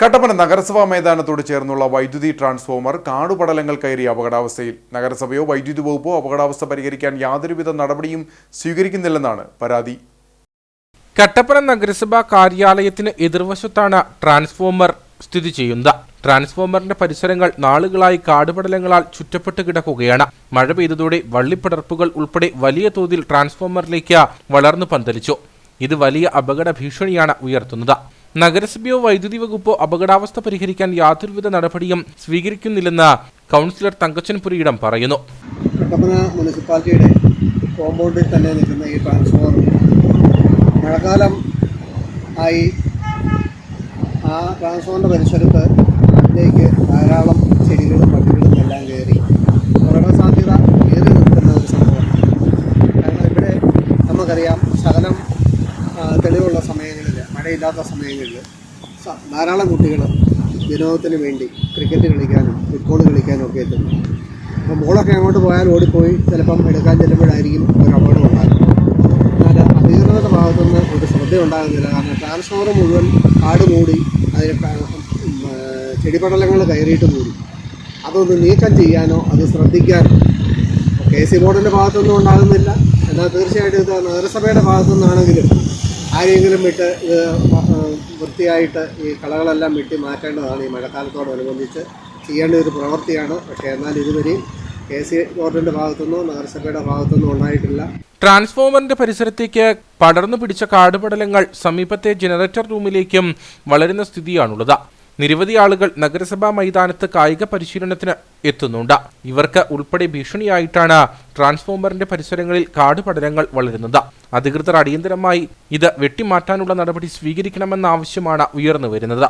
കട്ടപ്പന നഗരസഭാ മൈതാനത്തോട് ചേർന്നുള്ള വൈദ്യുതി ട്രാൻസ്ഫോമർ കാടുപടലങ്ങൾ കയറി അപകടാവസ്ഥയിൽ. നഗരസഭയോ വൈദ്യുതി വകുപ്പോ അപകടാവസ്ഥ പരിഹരിക്കാൻ യാതൊരുവിധ നടപടിയും സ്വീകരിക്കുന്നില്ലെന്നാണ് പരാതി. കട്ടപ്പന നഗരസഭാ കാര്യാലയത്തിന് എതിർവശത്താണ് ട്രാൻസ്ഫോമർ സ്ഥിതി ചെയ്യുന്നത്. ട്രാൻസ്ഫോമറിന്റെ പരിസരങ്ങൾ നാളുകളായി കാടുപടലങ്ങളാൽ ചുറ്റപ്പെട്ട് കിടക്കുകയാണ്. മഴ പെയ്തതോടെ വള്ളിപ്പടർപ്പുകൾ ഉൾപ്പെടെ വലിയ തോതിൽ ട്രാൻസ്ഫോമറിലേക്ക് വളർന്നു പന്തലിച്ചു. ഇത് വലിയ അപകട ഭീഷണിയാണ് ഉയർത്തുന്നത്. നഗരസഭയോ വൈദ്യുതി വകുപ്പോ അപകടാവസ്ഥ പരിഹരിക്കാൻ യാതൊരുവിധ നടപടിയും സ്വീകരിക്കുന്നില്ലെന്ന് കൗൺസിലർ തങ്കച്ചൻ പുരിയിടം പറയുന്നു. മുനിസിപ്പാലിറ്റിയുടെ കോമ്പൗണ്ടിൽ തന്നെ നിൽക്കുന്ന ഈ ട്രാൻസ്ഫോമർ മഴക്കാലം ആയി ആ ട്രാൻസ്ഫോമറിന്റെ പരിസരത്ത് അതിലേക്ക് ധാരാളം ചെടികളും പട്ടികളും എല്ലാം കയറി. അപകടസാധ്യത ഏറെ നിൽക്കുന്ന ഒരു സംഭവമാണ്. കാരണം ഇവിടെ നമുക്കറിയാം ശകലം സമയങ്ങളിൽ മഴയില്ലാത്ത സമയങ്ങളിൽ ധാരാളം കുട്ടികൾ വിനോദത്തിന് വേണ്ടി ക്രിക്കറ്റ് കളിക്കാനും ഫുട്ബോൾ കളിക്കാനും ഒക്കെ എത്തുന്നു. അപ്പം ബോളൊക്കെ അങ്ങോട്ട് പോയാൽ ഓടിപ്പോയി ചിലപ്പം എടുക്കാൻ ചെല്ലുമ്പോഴായിരിക്കും ഒരു അപകടം ഉണ്ടാകുന്നത്. എന്നാൽ അധികൃതരുടെ ഭാഗത്തുനിന്ന് ഒരു ശ്രദ്ധ ഉണ്ടാകുന്നില്ല കാരണം ട്രാൻസ്ഫോമർ മുഴുവൻ കാട് മൂടി അതിന് ചെടിപടലങ്ങൾ കയറിയിട്ട് മൂടി. അതൊന്ന് നീക്കം ചെയ്യാനോ അത് ശ്രദ്ധിക്കാനോ കെ സി ബോർഡിന്റെ ഭാഗത്തൊന്നും ഉണ്ടാകുന്നില്ല. എന്നാൽ തീർച്ചയായിട്ടും ഇത് നഗരസഭയുടെ ഭാഗത്തുനിന്നാണെങ്കിലും ആരെങ്കിലും ഇത് വൃത്തിയായിട്ട് ഈ കളകളെല്ലാം വെട്ടി മാറ്റേണ്ടതാണ് ഈ മഴക്കാലത്തോടനുബന്ധിച്ച്. ചെയ്യേണ്ട ഒരു പ്രവൃത്തിയാണ്. പക്ഷേ എന്നാൽ ഇതുവരെയും കെ സി ബോർഡിന്റെ ഭാഗത്തുനിന്നോ നഗരസഭയുടെ ഭാഗത്തുനിന്നോ ഉണ്ടായിട്ടില്ല. ട്രാൻസ്ഫോമറിന്റെ പരിസരത്തേക്ക് പടർന്നു പിടിച്ച കാടുപടലങ്ങൾ സമീപത്തെ ജനറേറ്റർ റൂമിലേക്കും വളരുന്ന സ്ഥിതിയാണുള്ളത്. നിരവധി ആളുകൾ നഗരസഭാ മൈതാനത്ത് കായിക പരിശീലനത്തിന് എത്തുന്നുണ്ട്. ഇവർക്ക് ഉൾപ്പെടെ ഭീഷണിയായിട്ടാണ് ട്രാൻസ്ഫോമറിന്റെ പരിസരങ്ങളിൽ കാടുപടലങ്ങൾ വളരുന്നത്. അധികൃതർ അടിയന്തരമായി ഇത് വെട്ടിമാറ്റാനുള്ള നടപടി സ്വീകരിക്കണമെന്ന ആവശ്യമാണ് ഉയർന്നു വരുന്നത്